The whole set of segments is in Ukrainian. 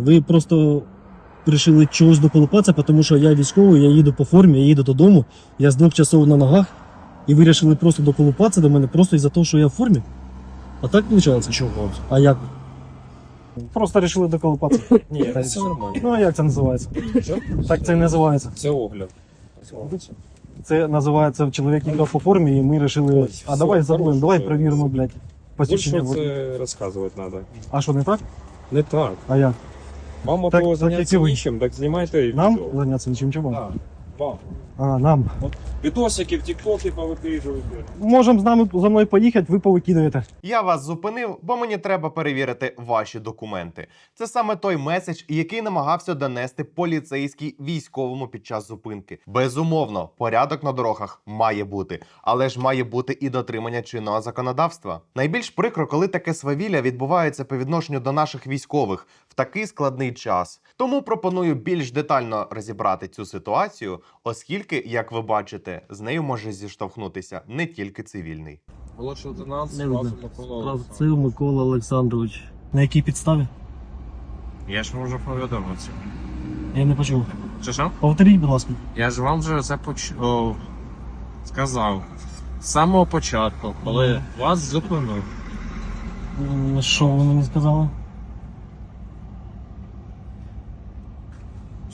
Ви просто вирішили чогось доколупатися, тому що я військовий, я їду по формі, я їду додому, я з двох часов на ногах, і ви вирішили просто доколупатися до мене просто із-за того, що я в формі. А так виходить? Чого? А як? Просто вирішили доколупатися. Ні, це нормально. Ну а як це називається? Так це і називається. Це огляд. Це називається чоловік їхав по формі, і ми вирішили. А давай забудемо, давай перевіримо, блядь. Посвідчення. Більше це розказувати треба. А що не так? Не так. А як? Вам Так- або так, зайнятися як і ви. нічим, так знімайте і Нам відео. зайнятися нічим чому? Так, вам. А, нам. Відосики в тіктокі повикрижуєте. Можемо з нами за мною поїхати, ви повикидаєте. Я вас зупинив, бо мені треба перевірити ваші документи. Це саме той меседж, який намагався донести поліцейський військовому під час зупинки. Безумовно, порядок на дорогах має бути, але ж має бути і дотримання чинного законодавства. Найбільш прикро, коли таке свавілля відбувається по відношенню до наших військових в такий складний час. Тому пропоную більш детально розібрати цю ситуацію, оскільки, як ви бачите, з нею може зіштовхнутися не тільки цивільний. Молодший лейтенант Не видно. Микола Олександрович. На якій підставі? Я ж вам вже повідомив це. Я не почув. Чи що? Повторіть, будь ласка. Я ж вам вже це поч... О, сказав. З самого початку, коли вас зупинив. М, Що ви мені сказали?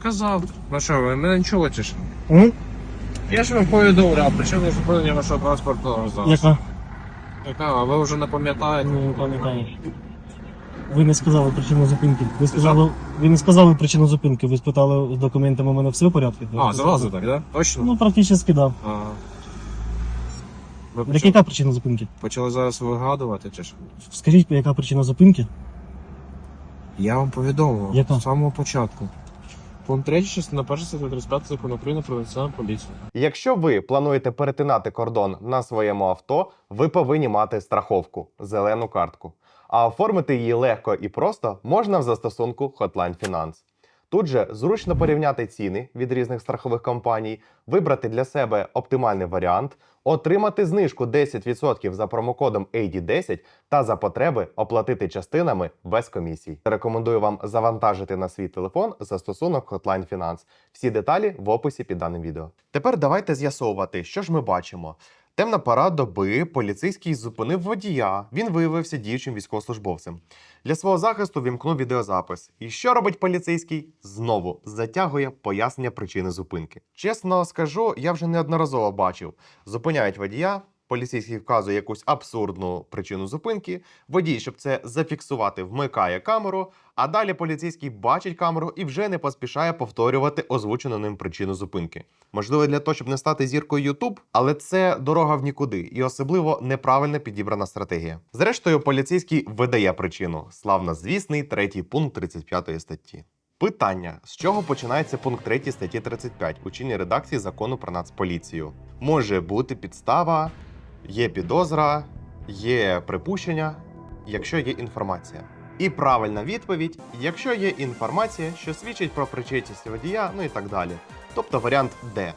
Сказав. Ну що, ви мене не чи? М? Я ж вам повідомляв, причому зупинення вашого транспортного засобу. Яка? Яка? А ви вже не пам'ятаєте? Не пам'ятаю. Ви не сказали причину зупинки. Ви сказали, ви не сказали причину зупинки. Ви спитали з документами у мене все в порядку? А, зразу так, да? Точно? Ну, практично скидав. А. Ви Так почали, яка причина зупинки? почали зараз вигадувати чи що? Скажіть, яка причина зупинки? Я вам повідомив Яка? з самого початку. Пункт 3, частина 1 статті 35 закону України про національну поліцію. Якщо ви плануєте перетинати кордон на своєму авто, ви повинні мати страховку зелену картку. А оформити її легко і просто можна в застосунку Hotline Finance. Тут же зручно порівняти ціни від різних страхових компаній, вибрати для себе оптимальний варіант, отримати знижку 10% за промокодом AD10 та за потреби оплатити частинами без комісій. Рекомендую вам завантажити на свій телефон застосунок Hotline Finance. Всі деталі в описі під даним відео. Тепер давайте з'ясовувати, що ж ми бачимо. Темна пора доби поліцейський зупинив водія. Він виявився діючим військовослужбовцем. Для свого захисту вімкнув відеозапис. І що робить поліцейський? Знову затягує пояснення причини зупинки. Чесно скажу, я вже неодноразово бачив. Зупиняють водія. Поліцейський вказує якусь абсурдну причину зупинки. Водій, щоб це зафіксувати, вмикає камеру, а далі поліцейський бачить камеру і вже не поспішає повторювати озвучену ним причину зупинки. Можливо, для того, щоб не стати зіркою YouTube, але це дорога в нікуди і особливо неправильно підібрана стратегія. Зрештою, поліцейський видає причину славнозвісний третій пункт 35 статті. Питання: з чого починається пункт 3 статті 35 у чинній редакції закону про нацполіцію? Може бути підстава, є підозра, є припущення, якщо є інформація. І правильна відповідь, якщо є інформація, що свідчить про причетність водія, ну і так далі. Тобто варіант Д.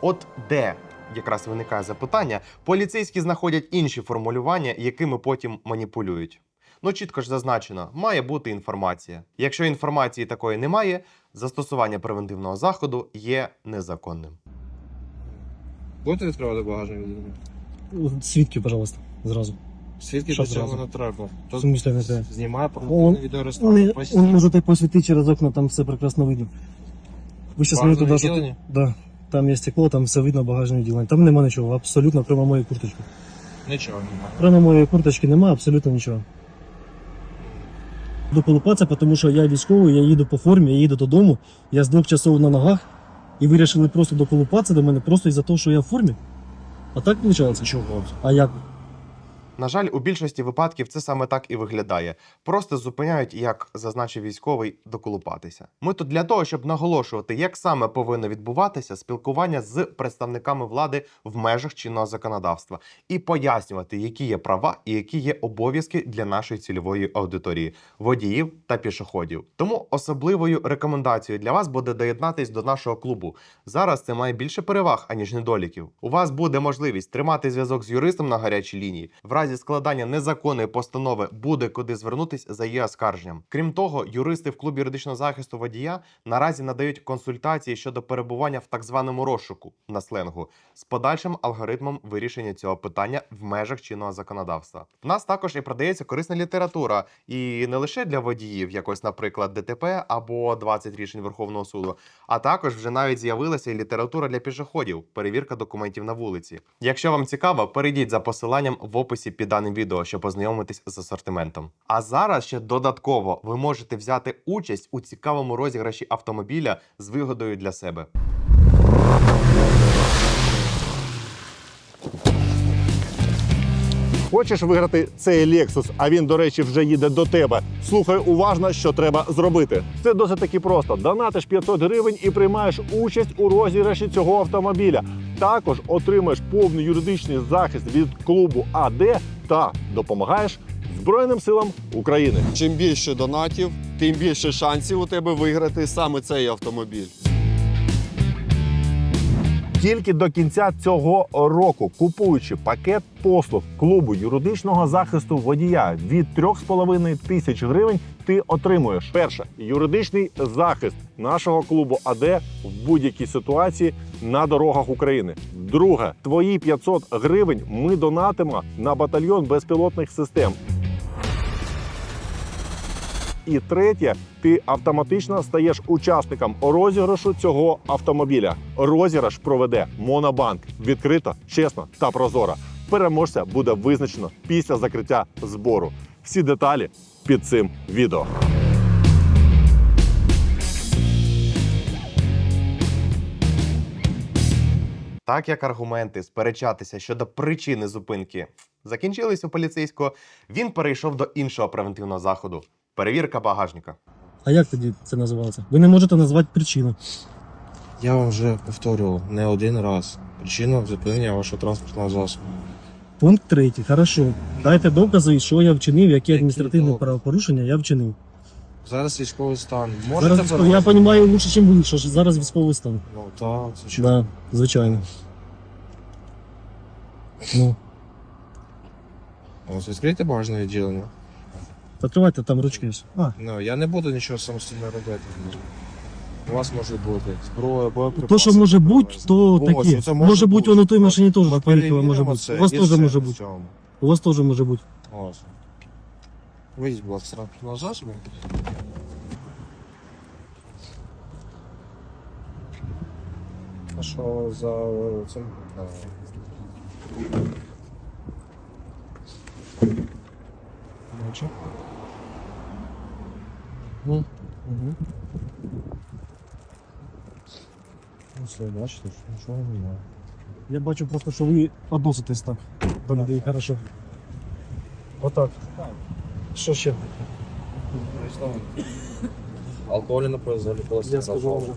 От де якраз виникає запитання, поліцейські знаходять інші формулювання, якими потім маніпулюють. Ну, чітко ж зазначено, має бути інформація. Якщо інформації такої немає, застосування превентивного заходу є незаконним. Будете відкривати багажник людини? Свідки, пожалуйста, зразу. Свідки Що для цього зразу? не треба. В смысле не треба? Знімає Он- про відеореєстратор. Он, он через окна, там все прекрасно видно. Ви зараз мені туди відділення? Да. Там є стекло, там все видно, багажне відділення. Там нема нічого, абсолютно прямо моєї курточки. Нічого немає. Прямо моєї курточки нема, абсолютно нічого. Доколупатися, тому що я військовий, я їду по формі, я їду додому, я з двох часов на ногах, і вирішили просто доколупатися до мене просто із-за того, що я в формі. А так виходить? Чого? А як? На жаль, у більшості випадків це саме так і виглядає. Просто зупиняють, як зазначив військовий, доколупатися. Ми тут для того, щоб наголошувати, як саме повинно відбуватися спілкування з представниками влади в межах чинного законодавства, і пояснювати, які є права і які є обов'язки для нашої цільової аудиторії водіїв та пішоходів. Тому особливою рекомендацією для вас буде доєднатись до нашого клубу. Зараз це має більше переваг, аніж недоліків. У вас буде можливість тримати зв'язок з юристом на гарячій лінії. В разі разі складання незаконної постанови буде куди звернутись за її оскарженням. Крім того, юристи в клубі юридичного захисту водія наразі надають консультації щодо перебування в так званому розшуку на сленгу з подальшим алгоритмом вирішення цього питання в межах чинного законодавства. В нас також і продається корисна література, і не лише для водіїв, якось, наприклад, ДТП або 20 рішень Верховного суду, а також вже навіть з'явилася і література для пішоходів, перевірка документів на вулиці. Якщо вам цікаво, перейдіть за посиланням в описі під даним відео, щоб познайомитись з асортиментом. А зараз ще додатково ви можете взяти участь у цікавому розіграші автомобіля з вигодою для себе. Хочеш виграти цей Lexus, а він, до речі, вже їде до тебе. Слухай уважно, що треба зробити. Це досить таки просто. Донатиш 500 гривень і приймаєш участь у розіграші цього автомобіля. Також отримаєш повний юридичний захист від клубу АД та допомагаєш Збройним силам України. Чим більше донатів, тим більше шансів у тебе виграти саме цей автомобіль. Тільки до кінця цього року, купуючи пакет послуг клубу юридичного захисту водія від 3,5 тисяч гривень, ти отримуєш перше юридичний захист нашого клубу АД в будь-якій ситуації на дорогах України. Друге, твої 500 гривень ми донатимо на батальйон безпілотних систем. І третє, ти автоматично стаєш учасником розіграшу цього автомобіля. Розіграш проведе Монобанк відкрито, чесно та прозоро. Переможця буде визначено після закриття збору. Всі деталі під цим відео. Так як аргументи сперечатися щодо причини зупинки закінчились у поліцейського, він перейшов до іншого превентивного заходу перевірка багажника. А як тоді це називається? Ви не можете назвати причину. Я вам вже повторював не один раз. Причина зупинення вашого транспортного засобу. Пункт третій. Хорошо. Дайте докази, що я вчинив, які адміністративні докази? правопорушення я вчинив. Зараз військовий стан. Можете Зараз військовий- я розумію лучше, ніж ви, що ж зараз військовий стан. Ну так, звичайно. Да, звичайно. Ну, Ось відкрийте багажне відділення. відкривайте там ручки. А, Ну, я не буду нічого самостійно робити. У вас може бути зброя, боєприпаси. то, що може бути, то Ось, таке. оце Може бути, воно в той машині теж Ми поїхало, перевіримо може бути. це У вас і теж все може в бути. цьому. У вас теж може бути. Ось. Вийдіть, будь ласка, з транспортного засобу. А що за е, цим? е, Бачу. Ну, угу. Ну, все, бачите, що нічого немає. Я бачу просто, що ви відноситесь так до людей. Хорошо. Отак. Що ще? Алкоголі напої заліпилося. Я сказав вже.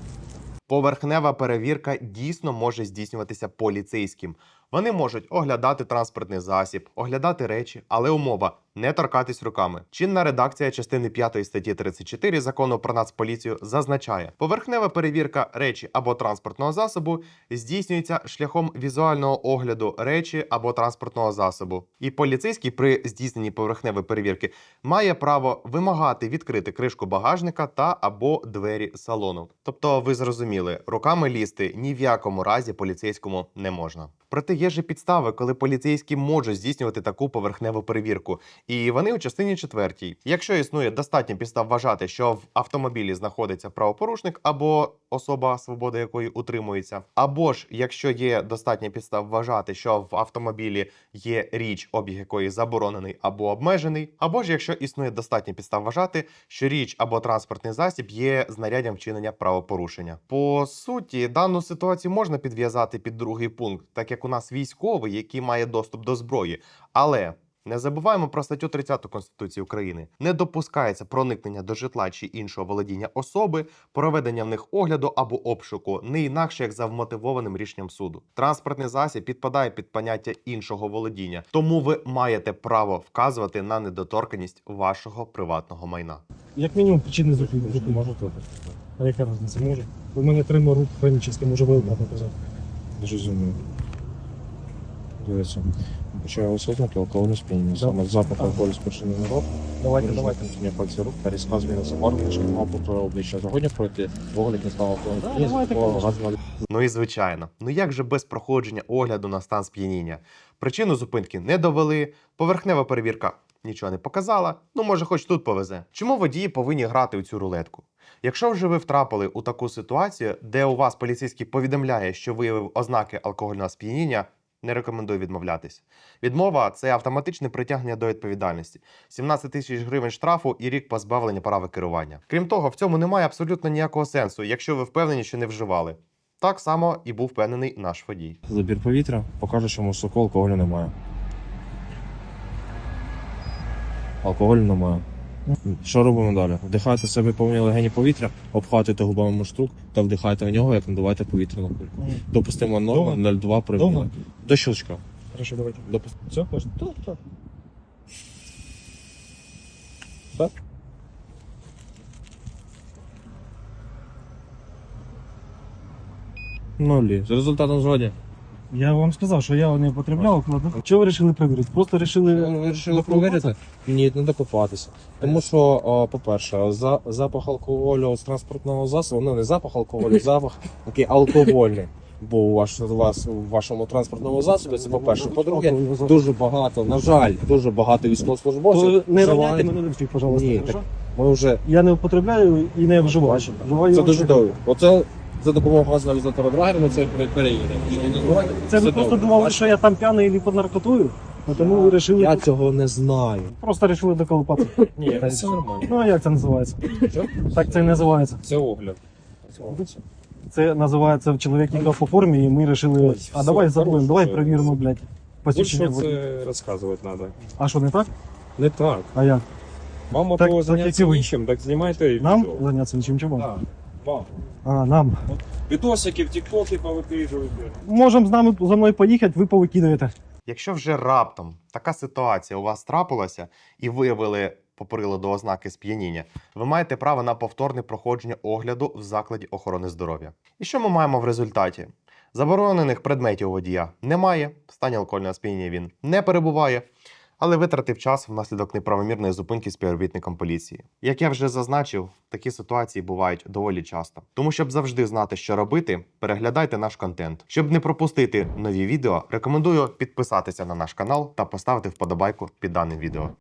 Поверхнева перевірка дійсно може здійснюватися поліцейським. Вони можуть оглядати транспортний засіб, оглядати речі, але умова не торкатись руками. Чинна редакція частини 5 статті 34 закону про нацполіцію зазначає, поверхнева перевірка речі або транспортного засобу здійснюється шляхом візуального огляду речі або транспортного засобу. І поліцейський при здійсненні поверхневої перевірки має право вимагати відкрити кришку багажника та або двері салону. Тобто, ви зрозуміли, руками лізти ні в якому разі поліцейському не можна. Проте є ж підстави, коли поліцейські можуть здійснювати таку поверхневу перевірку, і вони у частині четвертій. Якщо існує достатньо підстав вважати, що в автомобілі знаходиться правопорушник або особа, свобода якої утримується, або ж якщо є достатньо підстав вважати, що в автомобілі є річ, обіг якої заборонений або обмежений, або ж якщо існує достатньо підстав вважати, що річ або транспортний засіб є знаряддям вчинення правопорушення. По суті, дану ситуацію можна підв'язати під другий пункт, так як у нас військовий, який має доступ до зброї, але. Не забуваємо про статтю 30 Конституції України. Не допускається проникнення до житла чи іншого володіння особи, проведення в них огляду або обшуку, не інакше як за вмотивованим рішенням суду. Транспортний засіб підпадає під поняття іншого володіння, тому ви маєте право вказувати на недоторканість вашого приватного майна. Як мінімум причини зупинки. Можете? А яка різниця? Може? У мене трима рук хронічно, може ви так казати. Не розумію. Дивіться. Почав освітнути алкогольне сп'яніння. Саме запах алкоголю спочинений на рот. Давайте, давайте. тремтіння пальців рук та різка зміна забарвлення, що мав по обличчя. Сьогодні пройти огляд не став конечно. Ну і звичайно, ну як же без проходження огляду на стан сп'яніння? Причину зупинки не довели, поверхнева перевірка нічого не показала. Ну може, хоч тут повезе. Чому водії повинні грати у цю рулетку? Якщо вже ви втрапили у таку ситуацію, де у вас поліцейський повідомляє, що виявив ознаки алкогольного сп'яніння, не рекомендую відмовлятись. Відмова це автоматичне притягнення до відповідальності, 17 тисяч гривень штрафу і рік позбавлення права керування. Крім того, в цьому немає абсолютно ніякого сенсу, якщо ви впевнені, що не вживали. Так само і був впевнений наш водій. Забір повітря покаже, що соку алкоголю немає. Алкоголю немає. Що робимо далі? Вдихайте себе повні легені повітря, обхватуйте губами муштрук та вдихайте в нього, як надуваєте повітряну кульку. Допустима норма 0,2 при Довго? До щелчка. Хорошо, давайте. Допу- Все, можна? Так, так. Так? Нулі. З результатом згоді. Я вам сказав, що я не потребляв кладу. Чого ви вирішили перевірити? Просто вирішили. Ви вирішили провірити? Ні, не докопатися. Тому що, о, по-перше, за, запах алкоголю з транспортного засобу, ну не запах алкоголю, запах такий алкогольний. Бо у, ваш, у вас у вашому транспортному засобі це по-перше. По-друге, дуже багато, на жаль, дуже багато військовослужбовців. То не вживають- равняйте мене на всіх, пожалуйста. Ні, хорошо? Ми вже Я не употребляю і не вживаю. Вживаю це я дуже вживаю. добре. Оце за допомогою газовізатора драгера ми це перевіримо. І Це ви просто думали, що я там п'яний або під наркотою? А Тому ви Я цього не знаю. Просто вирішили доколупатися. Ні, це нормально. Ну а як це називається? Так це і називається. Це огляд. Це називається чоловік їхав по формі, і ми вирішили. А все, давай забудемо, давай все. перевіримо, блядь. Посвідчення. водія. це розказувати треба. А що не так? Не так. А як? Вам Так- так, так зайнятися як і ви. так знімайте Нам відео. зайнятися нічим чому? Так, вам. А, нам. Відосики в тіктокі повикрижуєте. Можемо з нами за мною поїхати, ви повикидаєте. Якщо вже раптом така ситуація у вас трапилася і виявили по приладу ознаки сп'яніння, ви маєте право на повторне проходження огляду в закладі охорони здоров'я. І що ми маємо в результаті? Заборонених предметів у водія немає, в стані алкогольного сп'яніння він не перебуває, але витратив час внаслідок неправомірної зупинки співробітником поліції. Як я вже зазначив, такі ситуації бувають доволі часто. Тому, щоб завжди знати, що робити, переглядайте наш контент. Щоб не пропустити нові відео, рекомендую підписатися на наш канал та поставити вподобайку під даним відео.